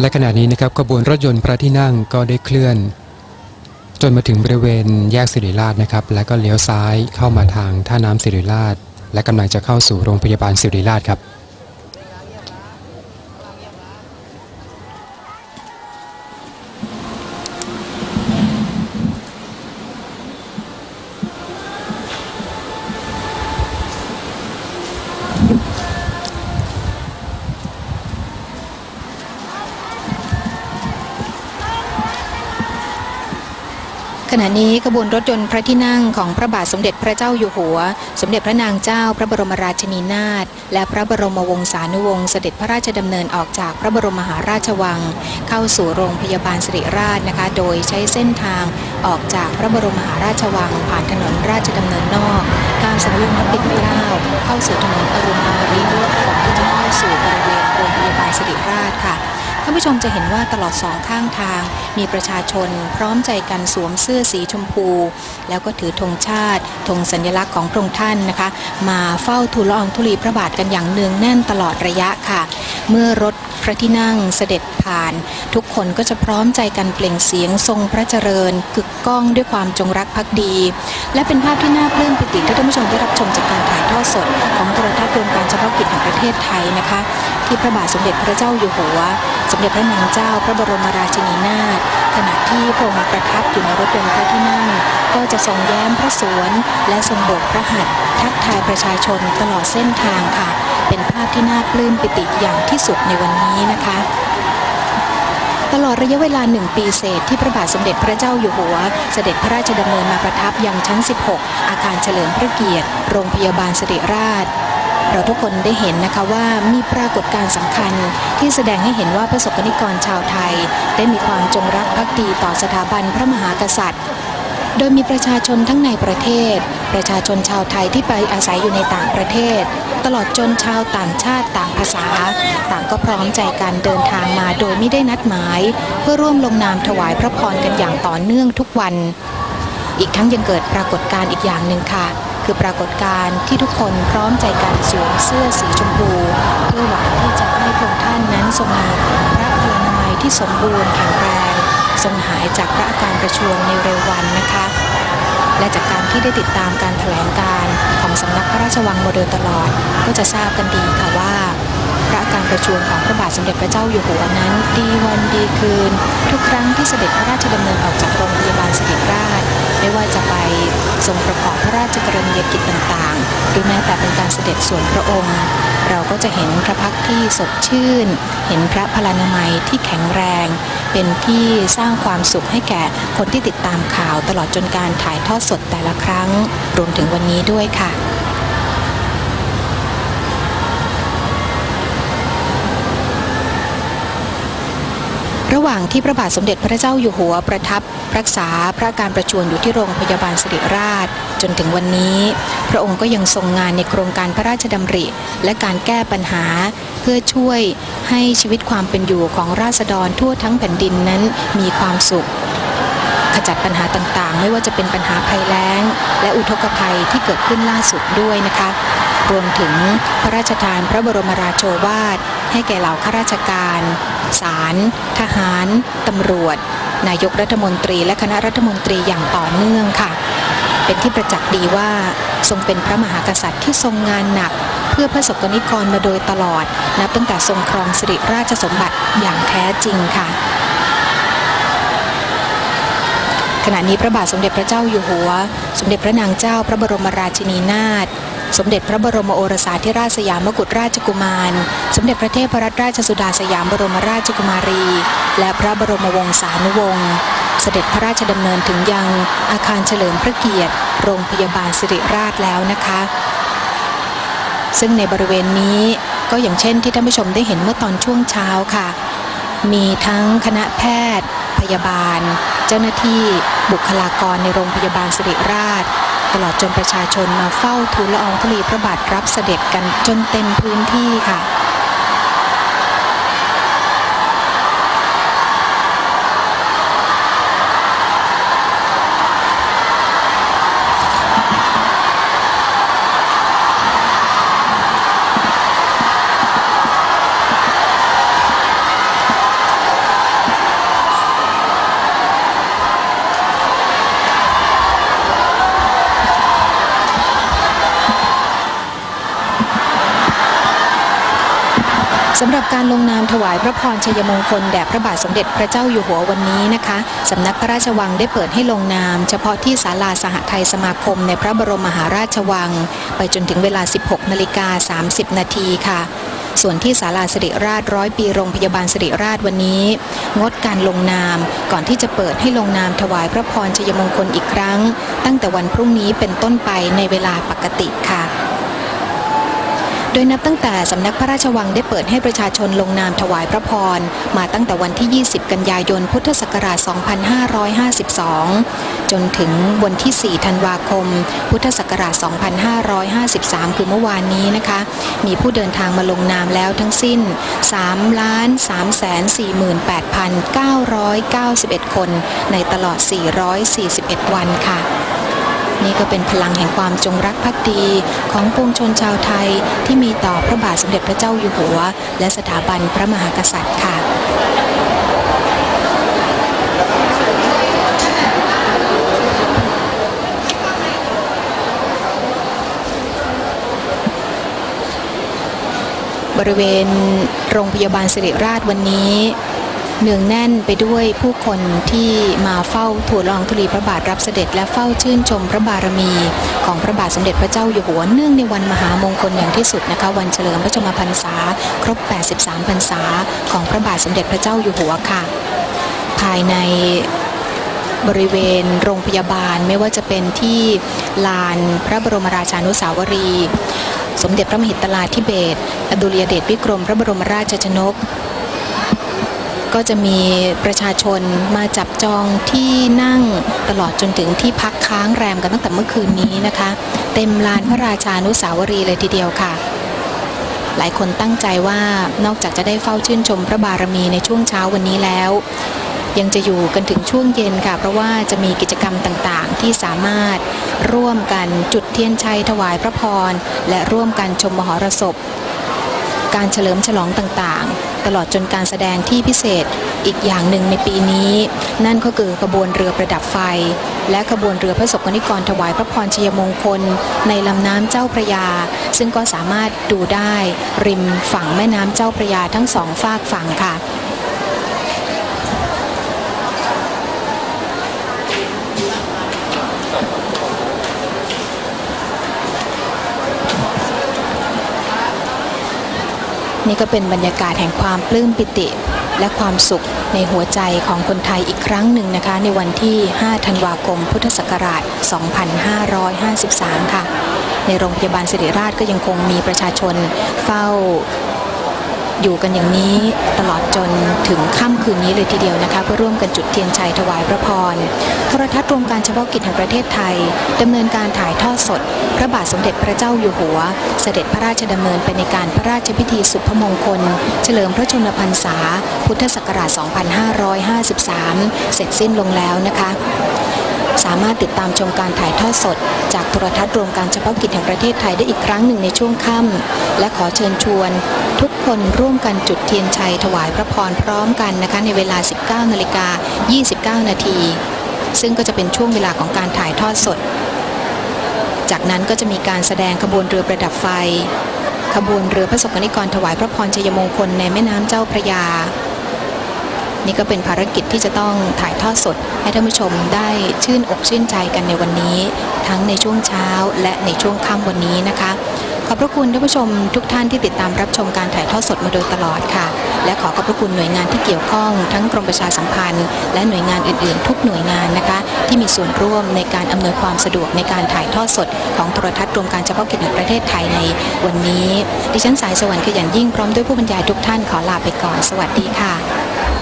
และขณะนี้นะครับขบวนรถยนต์พระที่นั่งก็ได้เคลื่อน จนมาถึงบริเวณแยกสิริราชนะครับ และก็เลี้ยวซ้ายเข้ามาทางท่าน้ำสิริราช และกำลังจะเข้าสู่โรงพยาบาลสิริราชครับ ขณะนี้ขบวนรถยนต์พระที่นั่งของพระบาทสมเด็จพระเจ้าอยู่หัว สมเด็จพระนางเจ้าพระบรมราชินีนาถและพระบรมวงศานุวงศ์เสด็จพระราชดำเนินออกจากพระบรมมหาราชวัง เข้าสู่โรงพยาบาลสิริราชนะคะ โดยใช้เส้นทางออกจากพระบรมมหาราชวัง ผ่านถนนราชดำเนินนอกข้ามสังเวียนพระปิ่นเกล้าเข้าสู่ถนนอรุณอมรินทร์ก่อนที่จะเข้าสู่บริเวณโรงพยาบาลสิริราชค่ะานผู้ชมจะเห็นว่าตลอดสองข้างทาง มีประชาชนพร้อมใจกันสวมเสื้อสีชมพู แล้วก็ถือธงชาติธงสัญลักษณ์ของพระองค์ท่านนะคะ มาเฝ้าทูลละอองธุลีพระบาทกันอย่างเนืองแน่นตลอดระยะค่ะ เมื่อรถ พระที่นั่งเสด็จผ่าน ทุกคนก็จะพร้อมใจกันเปล่งเสียงทรงพระเจริญ กึกก้องด้วยความจงรักภักดี และเป็นภาพที่น่าปลื้มปิติที่ท่านผู้ชมได้รับชมจากการถ่ายทอดสด ของโทรทัศน์รวมการเฉพาะกิจแห่งประเทศไทยนะคะ ที่พระบาทสมเด็จพระเจ้าอยู่หัว สมเด็จพระนางเจ้า พระบรมราชินีนาถขณะที่พระองค์ประทับอยู่ในรถยนต์พระที่นั่งก็จะทรงแย้มพระสวน และทรงโบกพระหัตถ์ทักทายประชาชนตลอดเส้นทางค่ะ เป็นภาพที่น่าปลื้มปิติอย่างที่สุดในวันนี้นะคะ ตลอดระยะเวลาหนึ่งปีเศษที่พระบาทสมเด็จพระเจ้าอยู่หัว เสด็จพระราชดำเนินมาประทับยังชั้น 16 อาคารเฉลิมพระเกียรติ โรงพยาบาลสิริราชเราทุกคนได้เห็นนะคะว่ามีปรากฏการณ์สำคัญที่แสดงให้เห็นว่าประสกนิกรชาวไทย ได้มีความจงรักภักดีต่อสถาบันพระมหากษัตริย์ โดยมีประชาชนทั้งในประเทศ ประชาชนชาวไทยที่ไปอาศัยอยู่ในต่างประเทศ ตลอดจนชาวต่างชาติต่างภาษา ต่างก็พร้อมใจกันเดินทางมาโดยไม่ได้นัดหมาย เพื่อร่วมลงนามถวายพระพรกันอย่างต่อเนื่องทุกวัน อีกทั้งยังเกิดปรากฏการณ์อีกอย่างหนึ่งค่ะ คือปรากฏการณ์ที่ทุกคนพร้อมใจกันสวมเสื้อสีชมพูเพื่อหวังที่จะให้พระองค์ท่านนั้นทรงมีพระพลานามัยที่สมบูรณ์แข็งแรง ทรงหายจากพระอาการประชวรในเร็ววันนะคะ และจากการที่ได้ติดตามการแถลงการของสำนักพระราชวังมาโดยตลอด ก็จะทราบกันดีค่ะว่า พระอาการประชวรของพระบาทสมเด็จพระเจ้าอยู่หัวนั้น ดีวันดีคืน ทุกครั้งที่เสด็จพระราชดำเนินออกจากโรงพยาบาลสิริราชไม่ว่าจะไปทรงประกอบพระราชกรณียกิจต่างๆ หรือแม้แต่เป็นการเสด็จส่วนพระองค์ เราก็จะเห็นพระพักตร์ที่สดชื่น เห็นพระพลานามัยที่แข็งแรง เป็นที่สร้างความสุขให้แก่คนที่ติดตามข่าว ตลอดจนการถ่ายทอดสดแต่ละครั้ง รวมถึงวันนี้ด้วยค่ะ ระห ว่างที่พระบาทสมเด็จพระเจ้าอยู่หัวประทับรักษาพระการประชวรอยู่ที่โรงพยาบาลสิริราช จนถึงวันนี้ พระองค์ก็ยังทรงงานในโครงการพระราชดำริ และการแก้ปัญหา เพื่อช่วยให้ชีวิตความเป็นอยู่ของราษฎรทั่วทั้งแผ่นดินนั้นมีความสุข ขจัดปัญหาต่างๆ ไม่ว่าจะเป็นปัญหาภัยแล้ง และอุทกภัยที่เกิดขึ้นล่าสุดด้วยนะคะ รวมถึงพระราชทานพระบรมราโชวาท ให้แก่เหล่าข้าราชการ ศาล ทหาร ตำรวจ นายกรัฐมนตรีและคณะรัฐมนตรีอย่างต่อเนื่องค่ะ เป็นที่ประจักษ์ดีว่าทรงเป็นพระมหากษัตริย์ที่ทรงงานหนัก เพื่อพระสกนิกรมาโดยตลอด นับตั้งแต่ทรงครองสิริราชสมบัติอย่างแท้จริงค่ะขณะนี้พระบาทสมเด็จพระเจ้าอยู่หัว สมเด็จพระนางเจ้าพระบรมราชินีนาถ สมเด็จพระบรมโอรสาธิราชสยามกุฎราชกุมาร สมเด็จพระเทพรัตนราชสุดาสยามบรมราชกุมารี และพระบรมวงศานุวงศ์ เสด็จพระราชดำเนินถึงยังอาคารเฉลิมพระเกียรติ โรงพยาบาลสิริราชแล้วนะคะ ซึ่งในบริเวณนี้ก็อย่างเช่นที่ท่านผู้ชมได้เห็นเมื่อตอนช่วงเช้าค่ะ มีทั้งคณะแพทย์ พยาบาล เจ้าหน้าที่บุคลากรในโรงพยาบาลสิริราช ตลอดจนประชาชนมาเฝ้าทูลละอองธุลีพระบาทรับเสด็จกันจนเต็มพื้นที่ค่ะ สำหรับการลงนามถวายพระพรชัยมงคลแด่พระบาทสมเด็จพระเจ้าอยู่หัววันนี้นะคะสำนักพระราชวังได้เปิดให้ลงนาม เฉพาะที่ศาลาสหไทยสมาคมในพระบรมมหาราชวัง ไปจนถึงเวลา 16นาฬิกา30 นาทีค่ะส่วนที่ศาลาสิริราชร้อยปีโรงพยาบาลสิริราชวันนี้ งดการลงนาม ก่อนที่จะเปิดให้ลงนามถวายพระพรชัยมงคลอีกครั้ง ตั้งแต่วันพรุ่งนี้เป็นต้นไปในเวลาปกติค่ะ โดยนับตั้งแต่สำนักพระราชวังได้เปิดให้ประชาชนลงนามถวายพระพร มาตั้งแต่วันที่ 20 กันยายน พุทธศักราช 2552 จนถึงวันที่ 4 ธันวาคม พุทธศักราช 2553 คือเมื่อวานนี้นะคะ มีผู้เดินทางมาลงนามแล้วทั้งสิ้น 3 ล้าน 3 48,991 คนในตลอด 441 วันค่ะ ก็เป็นพลังแห่งความจงรักภักดีของปวงชนชาวไทยที่มีต่อพระบาทสมเด็จพระเจ้าอยู่หัว และสถาบันพระมหากษัตริย์ค่ะบริเวณโรงพยาบาลสิริราชวันนี้ เนืองแน่นไปด้วยผู้คนที่มาเฝ้าทูลละองธุลีพระบาทรับเสด็จ และเฝ้าชื่นชมพระบารมี ของพระบาทสมเด็จพระเจ้าอยู่หัวเนื่องในวันมหามงคลอย่างที่สุดนะคะ วันเฉลิมพระชนมพรรษา ครบ 83 พรรษา ของพระบาทสมเด็จพระเจ้าอยู่หัวค่ะ ภายในบริเวณโรงพยาบาลไม่ว่าจะเป็นที่ลานพระบรมราชานุสาวรีย์สมเด็จพระมหิตลาธิเบศอดุลยเดชวิกรมพระบรมราชชนก ก็จะมีประชาชนมาจับจองที่นั่งตลอดจนถึงที่พักค้างแรมกันตั้งแต่เมื่อคืนนี้นะคะ เต็มลานพระราชานุสาวรีเลยทีเดียวค่ะ หลายคนตั้งใจว่านอกจากจะได้เฝ้าชื่นชมพระบารมีในช่วงเช้าวันนี้แล้ว ยังจะอยู่กันถึงช่วงเย็นค่ะ เพราะว่าจะมีกิจกรรมต่างๆ ที่สามารถร่วมกันจุดเทียนชัยถวายพระพร และร่วมกันชมมหรสพ การเฉลิมฉลองต่างๆ ตลอดจนการแสดงที่พิเศษอีกอย่างหนึ่งในปีนี้ นั่นก็คือขบวนเรือประดับไฟ และขบวนเรือพระศกนิกรถวายพระพรชัยมงคล ในลำน้ำเจ้าพระยา ซึ่งก็สามารถดูได้ริมฝั่งแม่น้ำเจ้าพระยาทั้งสองฝากฝั่งค่ะ นี่ก็เป็นบรรยากาศแห่งความปลื้มปิติ และความสุขในหัวใจของคนไทยอีกครั้งหนึ่งนะคะ ในวันที่ 5 ธันวาคม พุทธศักราช 2553 ค่ะ ในโรงพยาบาลสิริราชก็ยังคงมีประชาชนเฝ้าอยู่กันอย่างนี้ตลอดจน ถึงค่ำคืนนี้เลยทีเดียวนะคะเพื่อร่วมกันจุดเทียนชัยถวายพระพรโทรทัศน์รวมการเฉพาะกิจแห่งประเทศไทยดำเนินการถ่ายทอดสด พระบาทสมเด็จพระเจ้าอยู่หัว เสด็จพระราชดำเนินไปในการพระราชพิธีสุพมงคล เฉลิมพระชนมพรรษา พุทธศักราช 2553 เสร็จสิ้นลงแล้วนะคะสามารถติดตามชมการถ่ายทอดสด จากโทรทัศน์รวมการเฉพาะกิจแห่งประเทศไทยได้อีกครั้งหนึ่งในช่วงค่ำและขอเชิญชวนทุก คนร่วมกันจุดเทียนชัยถวายพระพรพร้อมกันนะคะในเวลา 19นาฬิกา29 นาที ซึ่งก็จะเป็นช่วงเวลาของการถ่ายทอดสด จากนั้นก็จะมีการแสดงขบวนเรือประดับไฟ ขบวนเรือพระศกนิกรถวายพระพรชัยมงคลในแม่น้ำเจ้าพระยา นี่ก็เป็นภารกิจที่จะต้องถ่ายทอดสด ให้ท่านผู้ชมได้ชื่นอกชื่นใจกันในวันนี้ ทั้งในช่วงเช้าและในช่วงค่ำวันนี้นะคะ ขอบพระคุณท่านผู้ชมทุกท่านที่ติดตามรับชมการถ่ายทอดสดมาโดยตลอดค่ะ และขอขอบพระคุณหน่วยงานที่เกี่ยวข้องทั้งกรมประชาสัมพันธ์ และหน่วยงานอื่นๆ ทุกหน่วยงานนะคะ ที่มีส่วนร่วมในการอำนวยความสะดวกในการถ่ายทอดสด ของโทรทัศน์รวมการเฉพาะกิจแห่งประเทศไทยในวันนี้ ดิฉันสายสวรรค์ขยันยิ่งพร้อมด้วยผู้บรรยายทุกท่านขอลาไปก่อน สวัสดีค่ะ